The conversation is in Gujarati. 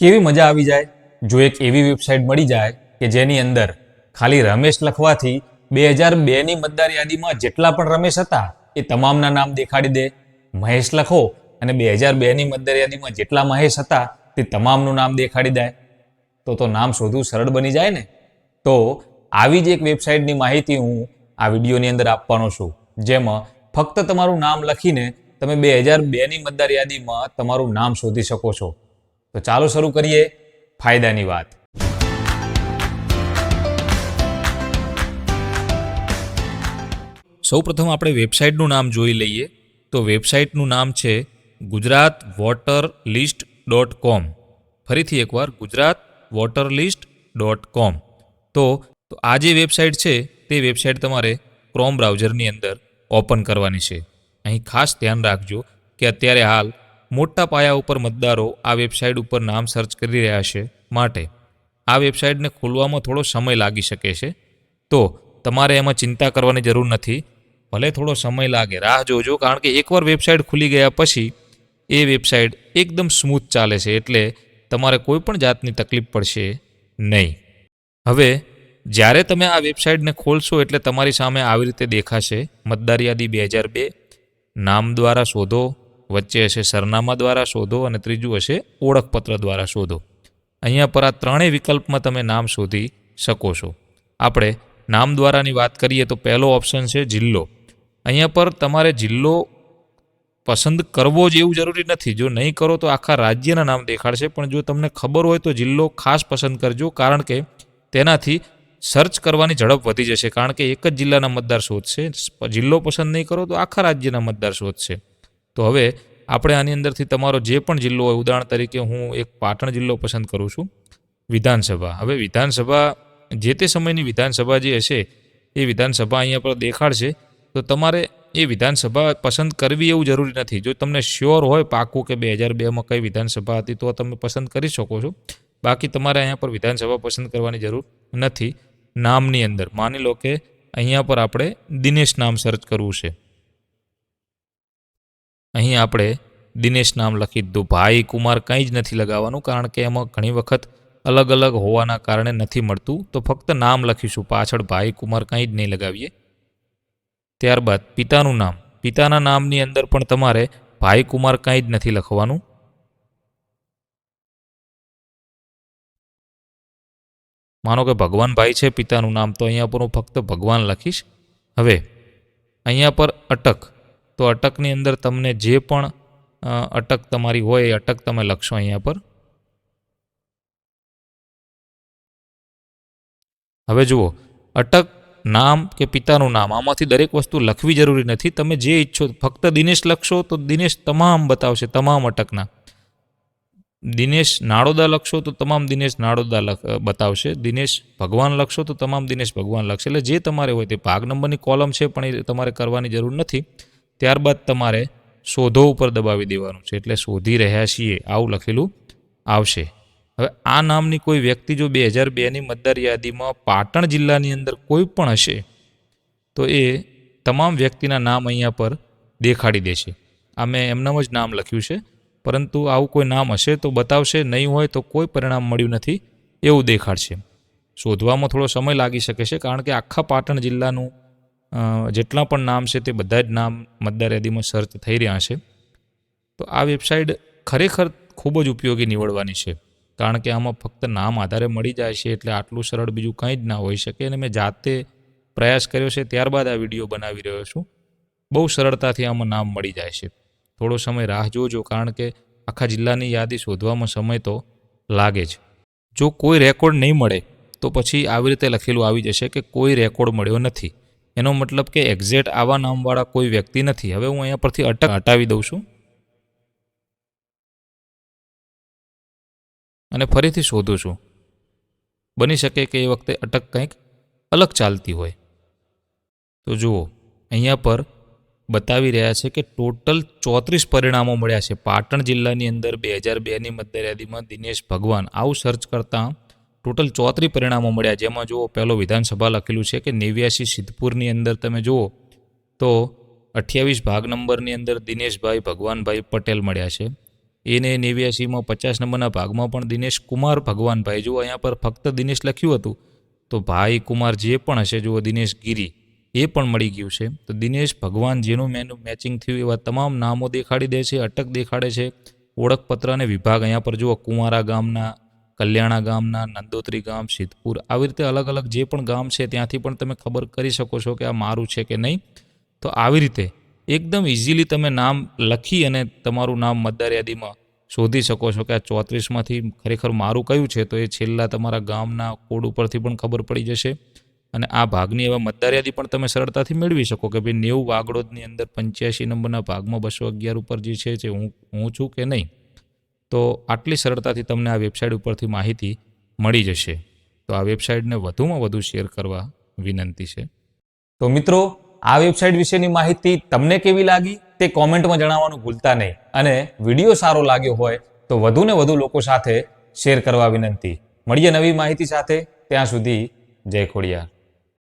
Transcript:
કેવી મજા આવી જાય? જો એક એવી વેબસાઇટ મળી જાય કે જેની અંદર ખાલી રમેશ લખવાથી બે હજાર બેની મતદાર યાદીમાં જેટલા પણ રમેશ હતા, એ તમામના નામ દેખાડી દે. મહેશ લખો અને બે હજાર બેની મતદાર યાદીમાં જેટલા મહેશ હતા, તે તમામનું નામ દેખાડી દે. તો તો નામ શોધવું સરળ બની જાય ને? તો આવી જ એક વેબસાઇટની માહિતી હું આ વિડીયોની અંદર આપવાનો છું, જેમાં ફક્ત તમારું નામ લખીને તમે બે હજાર બેની મતદાર યાદીમાં તમારું નામ શોધી શકો છો. તો ચાલો શરૂ કરીએ ફાયદાની વાત. સૌપ્રથમ આપણે વેબસાઇટનું નામ જોઈ લઈએ. તો વેબસાઇટનું નામ છે Gujarat water list dot com. ફરીથી એકવાર Gujarat water list dot com. તો તો આ જે વેબસાઇટ છે, તે વેબસાઇટ તમારે ક્રોમ બ્રાઉઝરની અંદર ઓપન કરવાની છે. અહીં ખાસ ધ્યાન રાખજો કે અત્યારે હાલ મોટા પાયા ઉપર મતદારો આ વેબસાઇટ ઉપર નામ સર્ચ કરી રહ્યા છે માટે. આ વેબસાઇટને ખોલવામાં થોડો સમય લાગી શકે છે. તો તમારે એમાં ચિંતા કરવાની જરૂર નથી. ભલે થોડો સમય લાગે. રાહ જોજો કારણ કે એકવાર વેબસાઇટ ખુલી ગયા પછી એ વેબસાઇટ એકદમ સ્મૂથ ચાલે છે એટલે તમારે કોઈ પણ જાતની તકલીફ પડશે નહીં. હવે, જ્યારે તમે આ વેબસાઇટને ખોલશો એટલે તમારી સામે આવી રીતે દેખાશે. મતદાર યાદી બે હજાર બે. નામ દ્વારા શોધો. વચ્ચે હશે સરનામા દ્વારા શોધો અને ત્રીજું હશે ઓળખપત્ર દ્વારા શોધો. અહીંયા પર આ ત્રણેય વિકલ્પમાં તમે નામ શોધી શકો છો. આપણે નામ દ્વારાની વાત કરીએ તો પહેલો ઓપ્શન છે જિલ્લો. અહીંયા પર તમારે જિલ્લો પસંદ કરવો જ એવું જરૂરી નથી. જો નહીં કરો તો આખા રાજ્યના નામ દેખાડશે. પણ જો તમને ખબર હોય તો જિલ્લો ખાસ પસંદ કરજો, કારણ કે તેનાથી સર્ચ કરવાની ઝડપ વધી જશે. કારણ કે એક જ જિલ્લાના મતદાર શોધશે. જિલ્લો પસંદ નહીં કરો તો આખા રાજ્યના મતદાર શોધશે. તો હવે આપણે આની અંદરથી તમારો જે પણ જિલ્લો હોય, ઉદાહરણ તરીકે હું એક પાટણ જિલ્લો પસંદ કરું છું, વિધાનસભા. હવે વિધાનસભા, જે તે સમયની વિધાનસભા જે હશે, એ વિધાનસભા અહીંયા પર દેખાડશે. તો તમારે એ વિધાનસભા પસંદ કરવી એવું જરૂરી નથી. જો તમને શ્યોર હોય પાકું કે બે હજાર બેમાં કઈ વિધાનસભા હતી, તો તમે પસંદ કરી શકો છો. બાકી તમારે અહીંયા પર વિધાનસભા પસંદ કરવાની જરૂર નથી. નામની અંદર. માની લો કે અહીંયા પર આપણે દિનેશ નામ સર્ચ કરવું છે. અહીં આપણે દિનેશ નામ લખી દીધું. ભાઈ કુમાર કંઈ જ નથી લગાવવાનું કારણ કે એમાં ઘણી વખત અલગ અલગ હોવાના કારણે નથી મળતું. તો ફક્ત નામ લખીશું. પાછળ ભાઈ કુમાર કંઈ જ નહીં લગાવીએ. ત્યારબાદ પિતાનું નામ. પિતાના નામની અંદર પણ તમારે ભાઈ કુમાર કંઈ જ નથી લખવાનું. માનો કે ભગવાનભાઈ છે, પિતાનું નામ તો અહીંયા પર હું ફક્ત ભગવાન લખીશ. હવે, અહીંયા પર અટક. તો અટકની અંદર તમને જે પણ અટક તમારી હોય એ અટક તમે લખશો અહીંયા પર. હવે જુઓ, અટક નામ કે પિતાનું નામ, આમાંથી દરેક વસ્તુ લખવી જરૂરી નથી. તમે જે ઈચ્છો, ફક્ત દિનેશ લખશો તો દિનેશ તમામ બતાવશે, તમામ અટકના. દિનેશ નાડોદા લખશો તો તમામ દિનેશ નાડોદા લખ બતાવશે. દિનેશ ભગવાન લખશો તો તમામ દિનેશ ભગવાન લખશે. એટલે જે તમારે હોય તે ભાગ નંબરની કોલમ છે પણ એ તમારે કરવાની જરૂર નથી. ત્યારબાદ તમારે શોધો ઉપર દબાવી દેવાનું છે. એટલે શોધી રહ્યા છીએ. આવું લખેલું આવશે. હવે આ નામની કોઈ વ્યક્તિ જો બે હજાર બેની મતદાર યાદીમાં પાટણ જિલ્લાની અંદર કોઈ પણ હશે, તો એ તમામ વ્યક્તિના નામ અહીંયા પર દેખાડી દેશે. આ મેં એમનામ જ નામ લખ્યું છે. પરંતુ આવું કોઈ નામ હશે તો બતાવશે, નહીં હોય તો કોઈ પરિણામ મળ્યું નથી એવું દેખાડશે. શોધવામાં થોડો સમય લાગી શકે છે, કારણ કે આખા પાટણ જિલ્લાનું જેટલા પણ નામ છે તે બધા જ નામ મતદાર યાદીમાં સર્ચ થઈ રહ્યા છે. તો આ વેબસાઇટ ખરેખર ખૂબ જ ઉપયોગી નીવડવાની છે. કારણ કે આમાં ફક્ત નામ આધારે મળી જાય છે એટલે આટલું સરળ બીજું કંઈ જ ના હોઈ શકે. અને મેં જાતે પ્રયાસ કર્યો છે ત્યારબાદ આ વીડિયો બનાવી રહ્યો છું. બહુ સરળતાથી આમાં નામ મળી જાય છે. થોડો સમય રાહ જોજો કારણ કે આખા જિલ્લાની યાદી શોધવામાં સમય તો લાગે જ. જો કોઈ રેકોર્ડ નહીં મળે તો પછી આવી રીતે લખેલું આવી જશે કે કોઈ રેકોર્ડ મળ્યો નથી. એનો મતલબ કે એક્ઝેક્ટ આવા નામવાળા કોઈ વ્યક્તિ નથી. હવે હું અહીંયા પરથી અટક હટાવી દઉં છું. અને ફરીથી શોધું છું. બની શકે કે એ વખતે અટક કંઈક અલગ ચાલતી હોય. તો જુઓ, અહીંયા પર બતાવી રહ્યા છે કે ટોટલ ચોત્રીસ પરિણામો મળ્યા છે. પાટણ જિલ્લાની અંદર બે હજાર બેની મતદાર યાદીમાં દિનેશ ભગવાન. આવું સર્ચ કરતાં ટોટલ ચોત્રી પરિણામો મળ્યા. જેમાં જુઓ, પહેલો વિધાનસભા લખેલું છે કે નેવ્યાસી સિદ્ધપુરની અંદર તમે જુઓ, તો અઠ્યાવીસ ભાગ નંબરની અંદર દિનેશભાઈ, ભગવાનભાઈ પટેલ મળ્યા છે. એને નેવ્યાસીમાં પચાસ નંબરના ભાગમાં પણ દિનેશ કુમાર, ભગવાનભાઈ. જુઓ, અહીંયા પર ફક્ત દિનેશ લખ્યું હતું. તો ભાઈ કુમાર જે પણ હશે, જુઓ, દિનેશ ગીરી, એ પણ મળી ગયું છે. તો દિનેશ ભગવાન જેનું મેનું મેચિંગ થયું, એવા તમામ નામો દેખાડી દે છે, અટક દેખાડે છે. ઓળખપત્ર અને વિભાગ અહીંયા પર જુઓ કુંવારા ગામના કલ્યાણા ગામના, નંદોત્રી ગામ, સિદ્ધપુર આવી રીતે અલગ અલગ જે પણ ગામ છે ત્યાંથી પણ તમે ખબર કરી શકો છો કે આ મારું છે કે નહીં. તો આવી રીતે એકદમ ઇઝીલી તમે નામ લખી અને તમારું નામ મતદાર યાદીમાં શોધી શકો છો કે આ ચોત્રીસમાંથી ખરેખર મારું કયું છે તો એ છેલ્લા તમારા ગામના કોડ ઉપરથી પણ ખબર પડી જશે. અને આ ભાગની એવા મતદાર યાદી પણ તમે સરળતાથી મેળવી શકો કે ભાઈ નેવું વાગડોદની અંદર પંચ્યાસી નંબરના ભાગમાં બસો અગિયાર ઉપર જે છે, જે હું હું છું કે નહીં. તો આટલી સરળતાથી તમને આ વેબસાઇટ ઉપરથી માહિતી મળી જશે. તો આ વેબસાઇટને વધુમાં વધુ શેર કરવા વિનંતી છે. તો મિત્રો, આ વેબસાઇટ વિશેની માહિતી તમને કેવી લાગી તે કોમેન્ટમાં જણાવવાનું ભૂલતા નહીં. અને વીડિયો સારો લાગ્યો હોય તો વધુને વધુ લોકો સાથે શેર કરવા વિનંતી. મળીએ નવી માહિતી સાથે. ત્યાં સુધી જય ખોડિયાર.